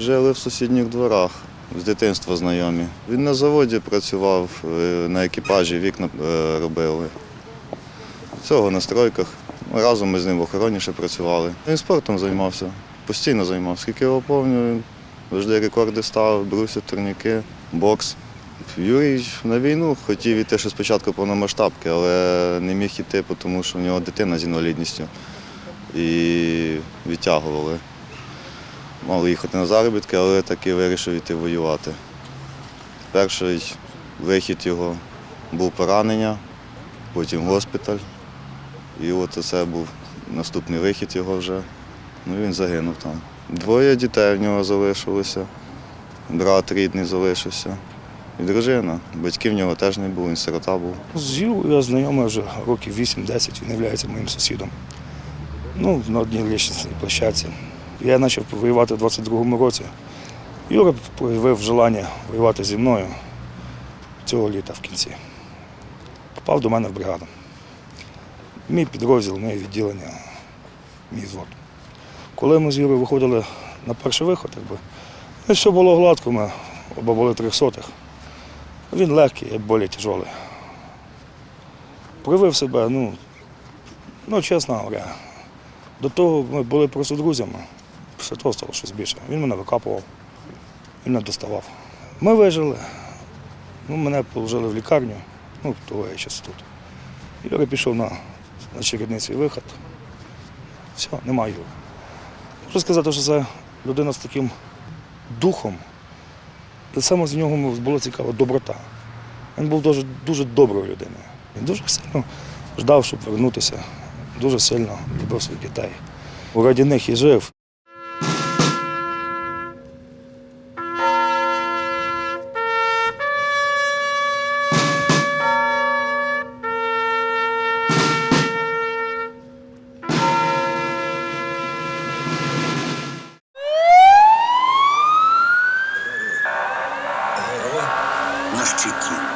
Жили в сусідніх дворах, з дитинства знайомі. Він на заводі працював, е, на екіпажі вікна е, робили. Цього на стройках. Разом ми з ним в охороні ще працювали. Він спортом займався, постійно займався. Скільки його він завжди рекорди ставив, бруся, турніки, бокс. Юрій на війну хотів іти ще спочатку повномасштабки, але не міг іти, тому що в нього дитина з інвалідністю. І відтягували. Мали їхати на заробітки, але так і вирішив йти воювати. Перший вихід його був поранення, потім госпіталь. І от це був наступний вихід його вже. Ну він загинув там. Двоє дітей в нього залишилося, брат рідний залишився. І дружина. Батьків в нього теж не було, він сирота був. З Юрою я знайомий вже років 8-10, він є моїм сусідом. Ну, на одній лічній площадці. Я почав воювати в 22-му році. Юра проявив бажання воювати зі мною цього літа в кінці. Попав до мене в бригаду. Мій підрозділ, моє відділення, мій взвод. Коли ми з Юрою виходили на перший виход, якби, ну, все було гладко, ми оба були трьохсотих. Він легкий, я більш тяжелий. Проявив себе, ну, ну, чесно говоря. До того ми були просто друзями. Після того стало щось більше. Він мене викапував, він мене доставав. Ми вижили. Ну, мене положили в лікарню, ну, того я зараз тут. Юра пішов на, на чередний свій виход. Все, немає Юри. Можу сказати, що це людина з таким духом. І саме з нього була цікава доброта. Він був дуже, дуже доброю людиною. Він дуже сильно ждав, щоб повернутися. Дуже сильно любив своїх дітей. У раді них і жив. навчить її.